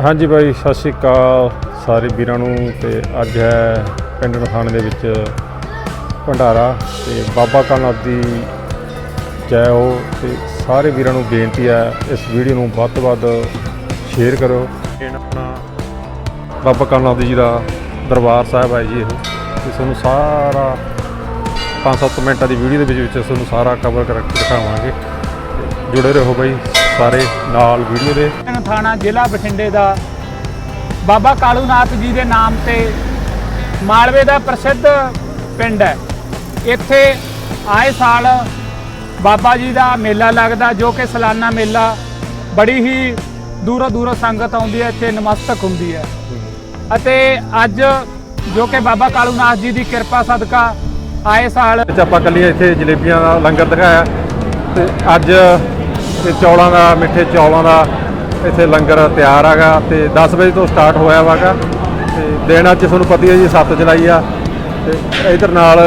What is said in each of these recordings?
ਹਾਂਜੀ ਬਾਈ ਸਤਿ ਸ਼੍ਰੀ ਅਕਾਲ ਸਾਰੇ ਵੀਰਾਂ ਨੂੰ ਤੇ ਅੱਜ ਹੈ ਪਿੰਡ ਨਥਾਣੇ ਦੇ ਵਿੱਚ ਭੰਡਾਰਾ ਤੇ ਬਾਬਾ ਕਾਲਨਾਥ ਦੀ ਜੈ ਹੋ ਤੇ ਸਾਰੇ ਵੀਰਾਂ ਨੂੰ ਬੇਨਤੀ ਹੈ ਇਸ ਵੀਡੀਓ ਨੂੰ ਵੱਧ ਤੋਂ ਵੱਧ ਸ਼ੇਅਰ ਕਰੋ ਆਪਣਾ ਬਾਬਾ ਕਾਲਨਾਥ ਜੀ ਦਾ ਦਰਬਾਰ ਸਾਹਿਬ ਹੈ ਜੀ ਇਹ। ਤੇ ਤੁਹਾਨੂੰ ਸਾਰਾ 5-7 ਮਿੰਟਾਂ ਦੀ ਵੀਡੀਓ ਦੇ ਵਿੱਚ ਵਿੱਚ ਤੁਹਾਨੂੰ ਸਾਰਾ ਕਵਰ ਕਰਕੇ ਦਿਖਾਵਾਂਗੇ। ਜੁੜੇ ਰਹੋ ਬਾਈ ਸਾਰੇ ਨਾਲ ਵੀਡੀਓ ਦੇ। ਥਾਣਾ ਜ਼ਿਲ੍ਹਾ ਬਠਿੰਡੇ ਦਾ। ਬਾਬਾ ਕਾਲੂਨਾਥ ਜੀ ਦੇ ਨਾਮ ਤੇ ਮਾਲਵੇ ਦਾ ਪ੍ਰਸਿੱਧ ਪਿੰਡ ਹੈ। ਇੱਥੇ ਆਏ ਸਾਲ ਬਾਬਾ ਜੀ ਦਾ ਮੇਲਾ ਲੱਗਦਾ ਜੋ ਕਿ ਸਾਲਾਨਾ ਮੇਲਾ ਬੜੀ ਹੀ ਦੂਰੋਂ ਦੂਰੋਂ ਸੰਗਤ ਆਉਂਦੀ ਹੈ ਇੱਥੇ ਨਮਸਤਕ ਹੁੰਦੀ ਹੈ। ਅਤੇ ਅੱਜ ਜੋ ਕਿ ਬਾਬਾ ਕਾਲੂਨਾਥ ਜੀ ਦੀ ਕਿਰਪਾ ਸਦਕਾ ਆਏ ਸਾਲ ਆਪਾਂ ਕੱਲੀਆਂ ਇੱਥੇ ਜਲੇਬੀਆਂ ਦਾ ਲੰਗਰ ਦਿਖਾਇਆ। ਤੇ ਅੱਜ ਇਹ ਚੌਲਾਂ ਦਾ, ਮਿੱਠੇ ਚੌਲਾਂ ਦਾ ਇੱਥੇ ਲੰਗਰ ਤਿਆਰ ਹੈਗਾ ਤੇ 10 ਵਜੇ ਤੋਂ ਸਟਾਰਟ ਹੋਇਆ ਵਾਗਾ ਤੇ ਦਿਨ ਅੱਜ ਤੁਹਾਨੂੰ ਪਤਾ ਹੀ ਹੈ ਜੀ 7 ਜੁਲਾਈ ਆ। ਤੇ ਇਧਰ ਨਾਲ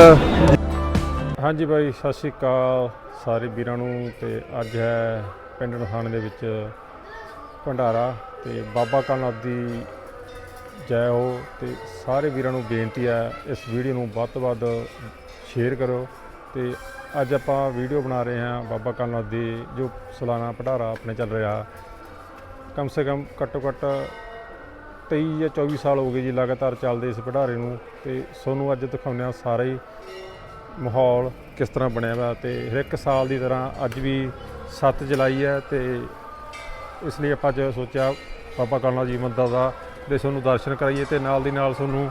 ਹਾਂਜੀ ਬਾਈ, ਸਤਿ ਸ਼੍ਰੀ ਅਕਾਲ ਸਾਰੇ ਵੀਰਾਂ ਨੂੰ। ਤੇ ਅੱਜ ਹੈ ਪਿੰਡ ਨਥਾਣੇ ਦੇ ਵਿੱਚ ਭੰਡਾਰਾ ਤੇ ਬਾਬਾ ਕਾਲਨਾਥ ਦੀ ਜੈ ਹੋ ਤੇ ਸਾਰੇ ਵੀਰਾਂ ਨੂੰ ਬੇਨਤੀ ਹੈ, ਇਸ ਵੀਡੀਓ ਨੂੰ ਵੱਧ ਤੋਂ ਵੱਧ ਸ਼ੇਅਰ ਕਰੋ ਤੇ ਅੱਜ ਆਪਾਂ ਵੀਡੀਓ ਬਣਾ ਰਹੇ ਹਾਂ ਬਾਬਾ ਕਾਲਨਾਥ ਦੀ, ਜੋ ਸਾਲਾਨਾ ਭੰਡਾਰਾ ਆਪਣੇ ਚੱਲ ਰਿਹਾ। ਕਮ ਸੇ ਕਮ ਘੱਟੋ ਘੱਟ 23 ਜਾਂ 24 ਸਾਲ ਹੋ ਗਏ ਜੀ ਲਗਾਤਾਰ ਚੱਲਦੇ ਇਸ ਭੰਡਾਰੇ ਨੂੰ ਤੇ ਤੁਹਾਨੂੰ ਅੱਜ ਦਿਖਾਉਂਦੇ ਹਾਂ ਸਾਰੇ ਹੀ ਮਾਹੌਲ ਕਿਸ ਤਰ੍ਹਾਂ ਬਣਿਆ ਵਾ ਤੇ ਹਰ ਇੱਕ ਸਾਲ ਦੀ ਤਰ੍ਹਾਂ ਅੱਜ ਵੀ 7 ਜੁਲਾਈ ਹੈ ਤੇ ਇਸ ਲਈ ਆਪਾਂ ਅੱਜ ਸੋਚਿਆ ਬਾਬਾ ਕਾਲਨਾਥ ਜੀ ਮੰਦਰ ਦਾ ਦੇ ਤੁਹਾਨੂੰ ਦਰਸ਼ਨ ਕਰਾਈਏ ਤੇ ਨਾਲ ਦੀ ਨਾਲ ਤੁਹਾਨੂੰ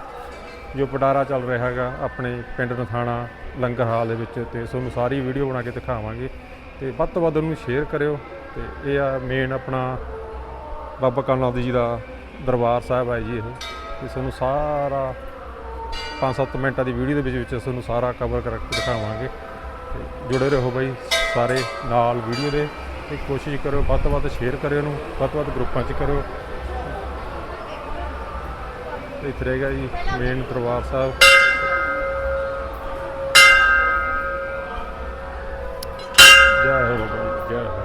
ਜੋ ਪਟਾਰਾ ਚੱਲ ਰਿਹਾ ਹੈਗਾ ਆਪਣੇ ਪਿੰਡ ਨਥਾਣਾ ਲੰਗਰ ਹਾਲ ਦੇ ਵਿੱਚ ਤੇ ਤੁਹਾਨੂੰ ਸਾਰੀ ਵੀਡੀਓ ਬਣਾ ਕੇ ਦਿਖਾਵਾਂਗੇ ਤੇ ਵੱਧ ਤੋਂ ਵੱਧ ਉਹਨੂੰ ਸ਼ੇਅਰ ਕਰਿਓ ਤੇ ਇਹ ਆ ਮੇਨ ਆਪਣਾ ਬਾਬਾ ਕਾਲਨਾਥ ਜੀ ਦਾ ਦਰਬਾਰ ਸਾਹਿਬ ਹੈ ਜੀ ਇਹ। ਤੇ ਤੁਹਾਨੂੰ ਸਾਰਾ 5-7 ਮਿੰਟਾਂ ਦੀ ਵੀਡੀਓ ਦੇ ਵਿੱਚ ਵਿੱਚ ਤੁਹਾਨੂੰ ਸਾਰਾ ਕਵਰ ਕਰਕੇ ਦਿਖਾਵਾਂਗੇ। ਤੇ ਜੁੜੇ ਰਹੋ ਬਾਈ ਸਾਰੇ ਨਾਲ ਵੀਡੀਓ ਦੇ ਤੇ ਕੋਸ਼ਿਸ਼ ਕਰੋ ਵੱਧ ਤੋਂ ਵੱਧ ਸ਼ੇਅਰ ਕਰਿਓ ਇਹਨੂੰ, ਵੱਧ ਤੋਂ ਵੱਧ ਗਰੁੱਪਾਂ 'ਚ ਕਰਿਓ। ਇੱਥੇ ਰਹੇਗਾ ਜੀ ਮੇਨ ਦਰਬਾਰ ਸਾਹਿਬ। ਜੈ ਹੋ ਬਾਬਾ ਜੀ, ਜੈ ਹੋ।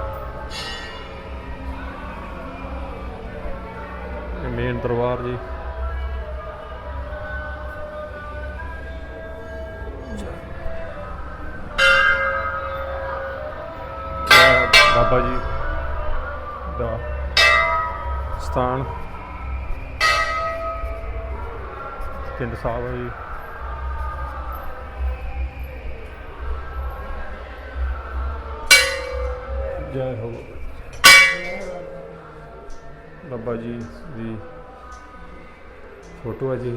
ਇਹ ਮੇਨ ਦਰਬਾਰ ਜੀ ਬਾਬਾ ਜੀ ਦਾ ਸਥਾਨ। ਪਿੰਡ ਸਾਹਿਬ ਹੈ ਜੀ। ਜੈ ਹੋ। ਬਾਬਾ ਜੀ ਦੀ ਫੋਟੋ ਹੈ ਜੀ।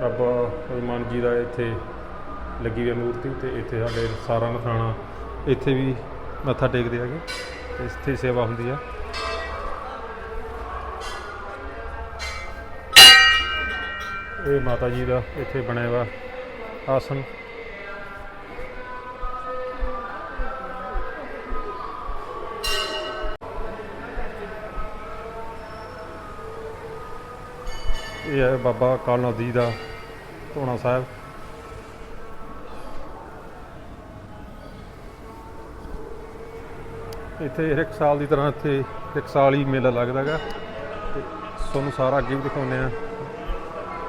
ਬਾਬਾ ਹਰਮਾਨ ਜੀ ਦਾ ਇੱਥੇ ਲੱਗੀ ਹੋਈ ਹੈ ਮੂਰਤੀ ਤੇ ਇੱਥੇ ਸਾਡੇ ਸਾਰਾ ਨਥਾਣਾ ਇੱਥੇ ਵੀ ਮੱਥਾ ਟੇਕਦੇ ਹੈਗੇ, ਤੇ ਇੱਥੇ ਸੇਵਾ ਹੁੰਦੀ ਆ। ਇਹ ਮਾਤਾ ਜੀ ਦਾ ਇੱਥੇ ਬਣਿਆ ਵਾ ਆਸਨ। ਇਹ ਹੈ ਬਾਬਾ ਕਾਲਨਾਥ ਜੀ ਦਾ ਧੋਣਾ ਸਾਹਿਬ। ਇੱਥੇ ਹਰ ਇੱਕ ਸਾਲ ਦੀ ਤਰ੍ਹਾਂ ਇੱਥੇ ਇੱਕ ਸਾਲ ਹੀ ਮੇਲਾ ਲੱਗਦਾ ਗਾ ਤੇ ਤੁਹਾਨੂੰ ਸਾਰਾ ਅੱਗੇ ਵੀ ਦਿਖਾਉਂਦੇ ਆ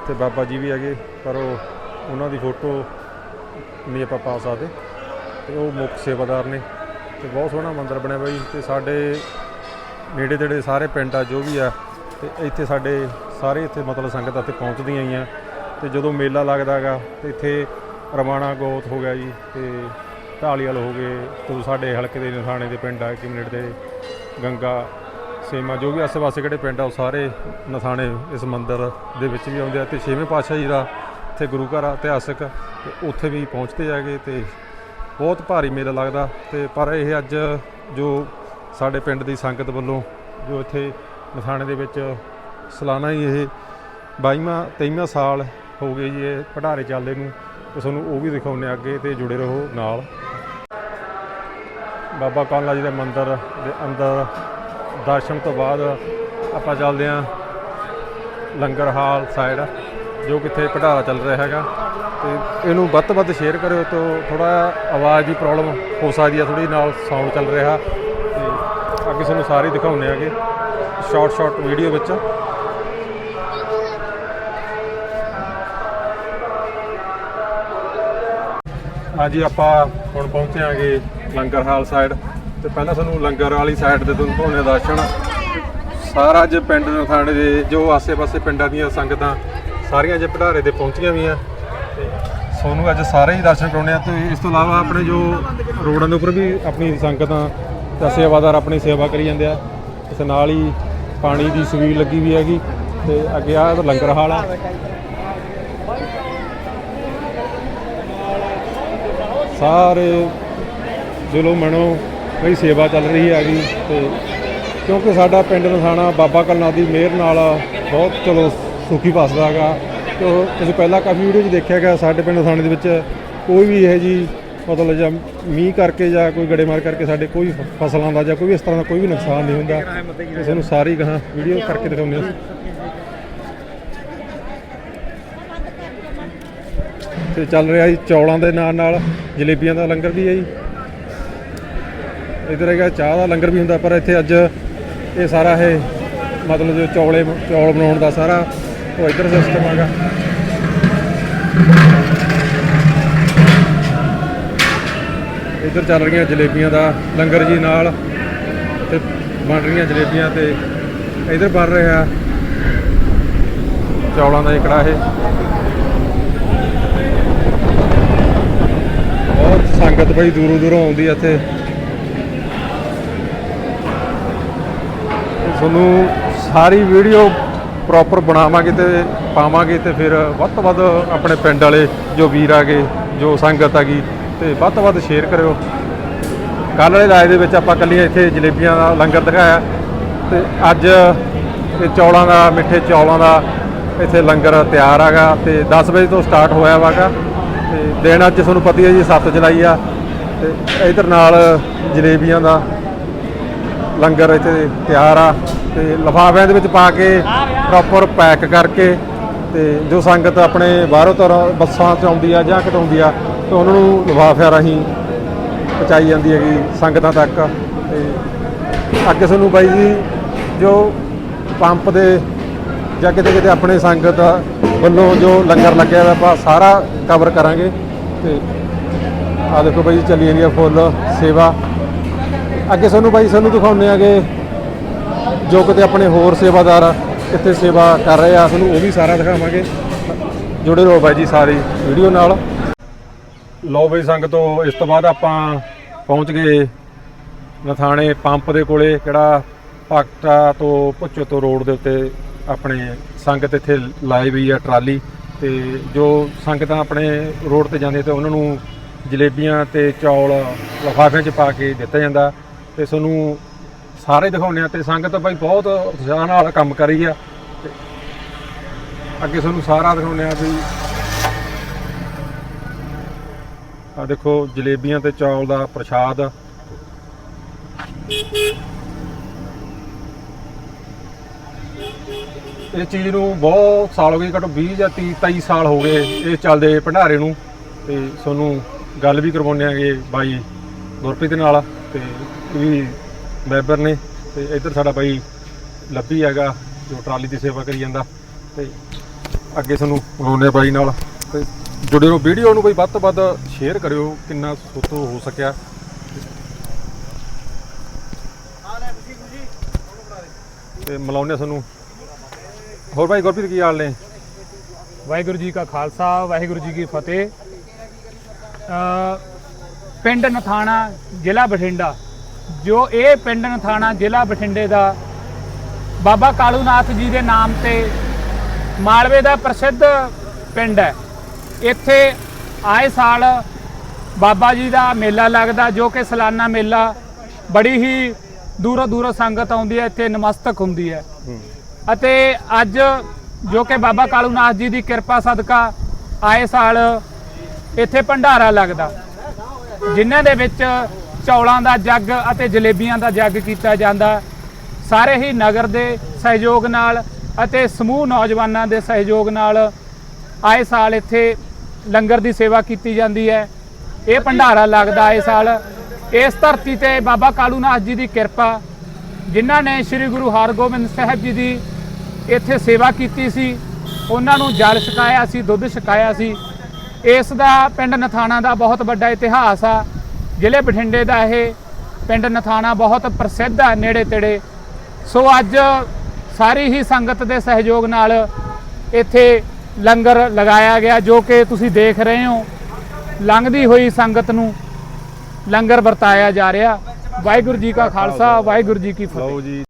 ਤੇ ਬਾਬਾ ਜੀ ਵੀ ਹੈਗੇ, ਪਰ ਉਹ, ਉਹਨਾਂ ਦੀ ਫੋਟੋ ਨਹੀਂ ਆਪਾਂ ਪਾ ਸਕਦੇ। ਤੇ ਉਹ ਮੁੱਖ ਸੇਵਾਦਾਰ ਨੇ। ਤੇ ਬਹੁਤ ਸੋਹਣਾ ਮੰਦਿਰ ਬਣਿਆ ਬਾਈ। ਤੇ ਸਾਡੇ ਨੇੜੇ ਤੇੜੇ ਸਾਰੇ ਪਿੰਡ ਆ, ਜੋ ਵੀ ਆ, ਤੇ ਇੱਥੇ ਸਾਡੇ ਸਾਰੇ ਇੱਥੇ ਮਤਲਬ ਸੰਗਤਾਂ ਇੱਥੇ ਪਹੁੰਚਦੀਆਂ ਹੀ ਆ। ਤੇ ਜਦੋਂ ਮੇਲਾ ਲੱਗਦਾ ਗਾ ਤੇ ਇੱਥੇ ਰਵਾਣਾ ਗੋਤ ਹੋ ਗਿਆ ਜੀ। ਤੇ ਢਾਲੀਵਾਲ ਹੋ ਗਏ ਤੇ ਸਾਡੇ ਹਲਕੇ ਦੇ ਨਥਾਣੇ ਦੇ ਪਿੰਡ ਆ ਕਿ ਮਿੰਟ ਦੇ ਗੰਗਾ ਸੇਮਾ, ਜੋ ਵੀ ਆਸੇ-ਪਾਸੇ ਕਿਹੜੇ ਪਿੰਡ ਆ, ਉਹ ਸਾਰੇ ਨਥਾਣੇ ਇਸ ਮੰਦਿਰ ਦੇ ਵਿੱਚ ਵੀ ਆਉਂਦੇ ਆ ਤੇ ਛੇਵੇਂ ਪਾਤਸ਼ਾਹ ਜੀ ਦਾ ਇੱਥੇ ਗੁਰੂ ਘਰ ਇਤਿਹਾਸਕ, ਤੇ ਉੱਥੇ ਵੀ ਪਹੁੰਚਦੇ ਹੈਗੇ ਤੇ ਬਹੁਤ ਭਾਰੀ ਮੇਲਾ ਲੱਗਦਾ ਤੇ ਪਰ ਇਹ ਅੱਜ ਜੋ ਸਾਡੇ ਪਿੰਡ ਦੀ ਸੰਗਤ ਵੱਲੋਂ ਜੋ ਇੱਥੇ ਨਥਾਣੇ ਦੇ ਵਿੱਚ ਸਾਲਾਨਾ ਹੀ ਇਹ 22ਵਾਂ 23ਵਾਂ ਸਾਲ ਹੋ ਗਏ ਜੀ ਇਹ ਭੰਡਾਰੇ ਚੱਲਦੇ ਨੂੰ, ਤੇ ਤੁਹਾਨੂੰ ਉਹ ਵੀ ਦਿਖਾਉਂਦੇ ਹਾਂ ਅੱਗੇ ਤੇ ਜੁੜੇ ਰਹੋ ਨਾਲ। ਬਾਬਾ ਕਾਲਾ ਜੀ ਦੇ ਮੰਦਿਰ ਦੇ ਅੰਦਰ ਦਰਸ਼ਨ ਤੋਂ ਬਾਅਦ ਆਪਾਂ ਚੱਲਦੇ ਹਾਂ ਲੰਗਰ ਹਾਲ ਸਾਈਡ ਜੋ ਕਿੱਥੇ ਭੰਡਾਰਾ ਚੱਲ ਰਿਹਾ ਹੈਗਾ। ਤੇ ਇਹਨੂੰ ਵੱਧ ਤੋਂ ਵੱਧ ਸ਼ੇਅਰ ਕਰਿਓ ਤਾਂ ਥੋੜਾ ਆਵਾਜ਼ ਦੀ ਪ੍ਰੋਬਲਮ ਹੋ ਸਕਦੀ ਆ ਥੋੜੀ ਨਾਲ ਸਾਊਂਡ ਚੱਲ ਰਿਹਾ। ਤੇ ਅੱਗੇ ਤੁਹਾਨੂੰ ਸਾਰੇ ਦਿਖਾਉਂਦੇ ਆਗੇ ਸ਼ਾਰਟ ਸ਼ਾਰਟ ਵੀਡੀਓ ਵਿੱਚ। ਹਾਂਜੀ ਆਪਾਂ ਹੁਣ ਪਹੁੰਚੇ ਆਂਗੇ ਲੰਗਰ ਹਾਲ ਸਾਈਡ ਤੇ ਪਹਿਲਾਂ ਤੁਹਾਨੂੰ ਲੰਗਰ ਵਾਲੀ ਸਾਈਡ ਤੇ ਤੁਹਾਨੂੰ ਧੋਣੇ ਦਰਸ਼ਨ ਸਾਰਾ ਅੱਜ ਪਿੰਡ ਨਥਾਣੇ ਦੇ ਜੋ ਆਸੇ-ਪਾਸੇ ਪਿੰਡਾਂ ਦੀਆਂ ਸੰਗਤਾਂ ਸਾਰੀਆਂ ਅੱਜ ਭੰਡਾਰੇ ਤੇ ਪਹੁੰਚੀਆਂ ਵੀ ਆ ਤੇ ਸੋਨੂੰ ਅੱਜ ਸਾਰੇ ਹੀ ਦਰਸ਼ਨ ਕਰਾਉਣੇ ਆ ਤੇ ਇਸ ਤੋਂ ਇਲਾਵਾ ਆਪਣੇ ਜੋ ਰੋਡਾਂ ਦੇ ਉੱਪਰ ਵੀ ਆਪਣੀ ਸੰਗਤਾਂ ਤੇ ਸੇਵਾਦਾਰ ਆਪਣੀ ਸੇਵਾ ਕਰੀ ਜਾਂਦੇ ਆ। ਇਸ ਨਾਲ ਹੀ ਪਾਣੀ ਦੀ ਸਵੀਲ ਲੱਗੀ ਵੀ ਹੈਗੀ ਤੇ ਅੱਗੇ ਆ ਲੰਗਰ ਹਾਲ ਆ। ਸਾਰੇ ਦਿਲੋਂ ਮਨੋਂ ਬਈ ਸੇਵਾ ਚੱਲ ਰਹੀ ਹੈਗੀ ਤੇ ਕਿਉਂਕਿ ਸਾਡਾ ਪਿੰਡ ਨਸਾਣਾ ਬਾਬਾ ਕਲਨਾਥ ਦੀ ਮਿਹਰ ਨਾਲ ਬਹੁਤ ਚਲੋ ਸੁਖੀ ਵਸਦਾ ਹੈਗਾ। ਤੇ ਤੁਸੀਂ ਪਹਿਲਾਂ ਕਾਫੀ ਵੀਡੀਓ 'ਚ ਦੇਖਿਆ ਗਿਆ ਸਾਡੇ ਪਿੰਡ ਨਸਾਣੇ ਦੇ ਵਿੱਚ ਕੋਈ ਵੀ ਇਹ ਜੀ ਮਤਲਬ ਜਾਂ ਮੀਂਹ ਕਰਕੇ ਜਾਂ ਕੋਈ ਗੜੇਮਾਰ ਕਰਕੇ ਸਾਡੇ ਕੋਈ ਫਸਲਾਂ ਦਾ ਜਾਂ ਕੋਈ ਵੀ ਇਸ ਤਰ੍ਹਾਂ ਦਾ ਕੋਈ ਵੀ ਨੁਕਸਾਨ ਨਹੀਂ ਹੁੰਦਾ। ਤੇ ਤੁਹਾਨੂੰ ਸਾਰੀ ਗਾਹਾਂ ਵੀਡੀਓ ਕਰਕੇ ਦਿਖਾਉਂਦੇ ਹਾਂ। ਤੇ ਚੱਲ ਰਿਹਾ ਜੀ, ਚੌਲਾਂ ਦੇ ਨਾਲ ਨਾਲ ਜਲੇਬੀਆਂ ਦਾ ਲੰਗਰ ਵੀ ਹੈ ਜੀ। ਇਧਰ ਹੈਗਾ, ਚਾਹ ਦਾ ਲੰਗਰ ਵੀ ਹੁੰਦਾ, ਪਰ ਇੱਥੇ ਅੱਜ ਇਹ ਸਾਰਾ ਇਹ ਮਤਲਬ ਜੋ ਚੌਲੇ, ਚੌਲ ਬਣਾਉਣ ਦਾ ਸਾਰਾ ਉਹ ਇਧਰ ਸਿਸਟਮ ਹੈਗਾ ਇਧਰ ਚੱਲ ਰਹੀਆਂ ਜਲੇਬੀਆਂ ਦਾ ਲੰਗਰ ਜੀ ਨਾਲ ਤੇ ਬਣ ਰਹੀਆਂ ਜਲੇਬੀਆਂ ਤੇ ਇਧਰ ਬਣ ਰਿਹਾ ਚੌਲਾਂ ਦਾ ਇਹ ਕੜਾਹ ਸੰਗਤ ਬੜੀ ਦੂਰੋਂ ਦੂਰੋਂ ਆਉਂਦੀ ਹੈ ਇੱਥੇ। ਤੁਹਾਨੂੰ ਸਾਰੀ ਵੀਡੀਓ ਪ੍ਰੋਪਰ ਬਣਾਵਾਂਗੇ ਤੇ ਪਾਵਾਂਗੇ ਤੇ ਫਿਰ ਵੱਧ ਤੋਂ ਵੱਧ ਆਪਣੇ ਪਿੰਡ ਵਾਲੇ ਜੋ ਵੀਰ ਆਗੇ ਜੋ ਸੰਗਤ ਆਗੀ ਤੇ ਵੱਧ ਤੋਂ ਵੱਧ ਸ਼ੇਅਰ ਕਰਿਓ। ਕੱਲ੍ਹ ਵਾਲੇ ਲਾਏ ਦੇ ਵਿੱਚ ਆਪਾਂ ਕੱਲੀਆਂ ਇੱਥੇ ਜਲੇਬੀਆਂ ਦਾ ਲੰਗਰ ਦਿਖਾਇਆ। ਤੇ ਅੱਜ ਇਹ ਚੌਲਾਂ ਦਾ, ਮਿੱਠੇ ਚੌਲਾਂ ਦਾ ਇੱਥੇ ਲੰਗਰ ਤਿਆਰ ਹੈਗਾ ਤੇ 10 ਵਜੇ ਤੋਂ ਸਟਾਰਟ ਹੋਇਆ ਵਾਗਾ। ਤੇ ਦਿਨ ਅੱਜ ਤੁਹਾਨੂੰ ਪਤਾ ਹੈ ਜੀ 7 ਜੁਲਾਈ ਆ ਤੇ ਇਧਰ ਨਾਲ ਜਲੇਬੀਆਂ ਦਾ ਲੰਗਰ ਇੱਥੇ ਤਿਆਰ ਆ ਤੇ ਲਿਫਾਫਿਆਂ ਦੇ ਵਿੱਚ ਪਾ ਕੇ ਪ੍ਰੋਪਰ ਪੈਕ ਕਰਕੇ ਤੇ ਜੋ ਸੰਗਤ ਆਪਣੇ ਬਾਹਰੋਂ ਤੋਂ ਬੱਸਾਂ 'ਚ ਆਉਂਦੀ ਆ ਜਾਂ ਘਟਾਉਂਦੀ ਆ, ਤੇ ਉਹਨਾਂ ਨੂੰ ਲਿਫਾਫਿਆਂ ਰਾਹੀਂ ਪਹੁੰਚਾਈ ਜਾਂਦੀ ਹੈਗੀ ਸੰਗਤਾਂ ਤੱਕ। ਤੇ ਅੱਗੇ ਤੁਹਾਨੂੰ ਬਾਈ ਜੀ, ਜੋ ਪੰਪ ਦੇ ਜਾਂ ਕਿਤੇ ਕਿਤੇ ਆਪਣੇ ਸੰਗਤ ਵੱਲੋਂ ਜੋ ਲੰਗਰ ਲੱਗਿਆ ਹੋਇਆ ਆਪਾਂ ਸਾਰਾ ਕਵਰ ਕਰਾਂਗੇ। ਤੇ ਆ ਦੇਖੋ ਬਾਈ ਚੱਲੀ ਜਾਂਦੀ ਆ ਫੁੱਲ ਸੇਵਾ। ਅੱਗੇ ਤੁਹਾਨੂੰ ਬਾਈ ਸਾਨੂੰ ਦਿਖਾਉਂਦੇ ਆਗੇ ਜੋ ਕਿਤੇ ਆਪਣੇ ਹੋਰ ਸੇਵਾਦਾਰ ਕਿੱਥੇ ਸੇਵਾ ਕਰ ਰਹੇ ਆ ਤੁਹਾਨੂੰ ਉਹ ਵੀ ਸਾਰਾ ਦਿਖਾਵਾਂਗੇ। ਜੁੜੇ ਰਹੋ ਬਾਈ ਜੀ ਸਾਰੀ ਵੀਡੀਓ ਨਾਲ। ਲਓ ਬਈ, ਸੰਗਤੋ, ਇਸ ਤੋਂ ਬਾਅਦ ਆਪਾਂ ਪਹੁੰਚ ਗਏ ਨਥਾਣੇ ਪੰਪ ਦੇ ਕੋਲੇ, ਕਿਹੜਾ ਪਾਕਟਾ ਤੋਂ ਭੁੱਚੋ ਤੋਂ ਰੋਡ ਦੇ ਉੱਤੇ ਆਪਣੇ ਸੰਗਤ ਇੱਥੇ ਲਾਈ ਹੋਈ ਆ ਟਰਾਲੀ। ਤੇ ਜੋ ਸੰਗਤਾਂ ਆਪਣੇ ਰੋਡ ਤੇ ਜਾਂਦੇ ਤੇ ਉਹਨਾਂ ਨੂੰ ਜਲੇਬੀਆਂ ਤੇ ਚੌਲ, ਲਿਫਾਫਿਆਂ 'ਚ ਪਾ ਕੇ ਦਿੱਤਾ ਜਾਂਦਾ ਤੇ ਤੁਹਾਨੂੰ ਸਾਰੇ ਦਿਖਾਉਂਦੇ ਆ ਤੇ ਸੰਗਤ ਭਾਈ ਬਹੁਤ ਉਤਸ਼ਾਹ ਨਾਲ ਕੰਮ ਕਰ ਰਹੀ ਆ। ਤੇ ਅੱਗੇ ਤੁਹਾਨੂੰ ਸਾਰਾ ਦਿਖਾਉਂਦੇ ਆ ਵੀ ਆ ਦੇਖੋ ਜਲੇਬੀਆਂ ਤੇ ਚੌਲ ਦਾ ਪ੍ਰਸ਼ਾਦ ਇਹ ਚੀਜ਼ ਨੂੰ ਬਹੁਤ ਸਾਲ ਹੋ ਗਏ, ਘੱਟੋ 20 ਜਾਂ 30 23 ਸਾਲ ਹੋ ਗਏ ਇਹ ਚੱਲਦੇ ਭੰਡਾਰੇ ਨੂੰ। ਤੇ ਤੁਹਾਨੂੰ ਗੱਲ ਵੀ ਕਰਵਾਉਂਦੇ ਆਗੇ ਬਾਈ ਗੁਰਪ੍ਰੀਤ ਨਾਲ ਤੇ ਵੀ ਮੈਂਬਰ ਨੇ ਤੇ ਇੱਧਰ ਸਾਡਾ ਬਾਈ ਲੱਭੀ ਹੈਗਾ, ਜੋ ਟਰਾਲੀ ਦੀ ਸੇਵਾ ਕਰੀ ਜਾਂਦਾ। ਤੇ ਅੱਗੇ ਤੁਹਾਨੂੰ ਮਿਲਾਉਂਦੇ ਬਾਈ ਨਾਲ। ਤੇ ਜੁੜੇ ਰਹੋ ਵੀਡੀਓ ਨੂੰ ਬਈ ਵੱਧ ਤੋਂ ਵੱਧ ਸ਼ੇਅਰ ਕਰਿਓ, ਕਿੰਨਾ ਸੋਤੋ ਹੋ ਸਕਿਆ। ਤੇ ਮਿਲਾਉਂਦੇ ਤੁਹਾਨੂੰ ਹੋਰ ਬਾਈ ਗੁਰਪ੍ਰੀਤ ਕੀ ਹਾਲ ਨੇ? ਵਾਹਿਗੁਰੂ ਜੀ ਕਾ ਖਾਲਸਾ ਵਾਹਿਗੁਰੂ ਜੀ ਕੀ ਫਤਿਹ। ਅ, ਪਿੰਡ ਨਥਾਣਾ ਜ਼ਿਲ੍ਹਾ ਬਠਿੰਡਾ। ਜੋ ਇਹ ਪਿੰਡ ਨਥਾਣਾ ਜ਼ਿਲ੍ਹਾ ਬਠਿੰਡੇ ਦਾ ਬਾਬਾ ਕਾਲੂਨਾਥ ਜੀ ਦੇ ਨਾਮ ਤੇ ਮਾਲਵੇ ਦਾ ਪ੍ਰਸਿੱਧ ਪਿੰਡ ਹੈ। ਇੱਥੇ ਆਏ ਸਾਲ ਬਾਬਾ ਜੀ ਦਾ ਮੇਲਾ ਲੱਗਦਾ ਜੋ ਕਿ ਸਾਲਾਨਾ ਮੇਲਾ ਬੜੀ ਹੀ ਦੂਰੋਂ ਦੂਰੋਂ ਸੰਗਤ ਆਉਂਦੀ ਹੈ ਇੱਥੇ ਨਮਸਤਕ ਹੁੰਦੀ ਹੈ। ਅਤੇ ਅੱਜ ਜੋ ਕਿ ਬਾਬਾ ਕਾਲੂ ਨਾਥ ਜੀ ਦੀ ਕਿਰਪਾ ਸਦਕਾ ਆਏ ਸਾਲ ਇੱਥੇ ਭੰਡਾਰਾ ਲੱਗਦਾ। ਜਿਨ੍ਹਾਂ ਦੇ ਵਿੱਚ ਚੌਲਾਂ ਦਾ ਜੱਗ ਅਤੇ ਜਲੇਬੀਆਂ ਦਾ ਜੱਗ ਕੀਤਾ ਜਾਂਦਾ। ਸਾਰੇ ਹੀ ਨਗਰ ਦੇ ਸਹਿਯੋਗ ਨਾਲ ਅਤੇ ਸਮੂਹ ਨੌਜਵਾਨਾਂ ਦੇ ਸਹਿਯੋਗ ਨਾਲ ਆਏ ਸਾਲ ਇੱਥੇ ਲੰਗਰ ਦੀ ਸੇਵਾ ਕੀਤੀ ਜਾਂਦੀ ਹੈ। ਇਹ ਭੰਡਾਰਾ ਲੱਗਦਾ ਆਏ ਸਾਲ। ਇਸ ਧਰਤੀ ਤੇ ਬਾਬਾ ਕਾਲੂ ਨਾਥ ਜੀ ਦੀ ਕਿਰਪਾ, ਜਿਨ੍ਹਾਂ ਨੇ ਸ੍ਰੀ ਗੁਰੂ ਹਰਗੋਬਿੰਦ ਸਾਹਿਬ ਜੀ ਦੀ ਇੱਥੇ ਸੇਵਾ ਕੀਤੀ ਸੀ, ਉਹਨਾਂ ਨੂੰ ਜਲ ਛਕਾਇਆ ਸੀ, ਦੁੱਧ ਛਕਾਇਆ ਸੀ। ਇਸ ਦਾ ਪਿੰਡ ਨਥਾਣਾ ਦਾ ਬਹੁਤ ਵੱਡਾ ਇਤਿਹਾਸ ਆ। ਜ਼ਿਲ੍ਹੇ ਬਠਿੰਡੇ ਦਾ ਇਹ ਪਿੰਡ ਨਥਾਣਾ ਬਹੁਤ ਪ੍ਰਸਿੱਧ ਆ ਨੇੜੇ ਤੇੜੇ। ਸੋ ਅੱਜ ਸਾਰੀ ਹੀ ਸੰਗਤ ਦੇ ਸਹਿਯੋਗ ਨਾਲ ਇੱਥੇ ਲੰਗਰ ਲਗਾਇਆ ਗਿਆ, ਜੋ ਕਿ ਤੁਸੀਂ ਦੇਖ ਰਹੇ ਹੋ। ਲੰਘਦੀ ਹੋਈ ਸੰਗਤ ਨੂੰ ਲੰਗਰ ਵਰਤਾਇਆ ਜਾ ਰਿਹਾ। ਵਾਹਿਗੁਰੂ ਜੀ ਕਾ ਖਾਲਸਾ, ਵਾਹਿਗੁਰੂ ਜੀ ਕੀ ਫਤਿਹ। ਜੀ।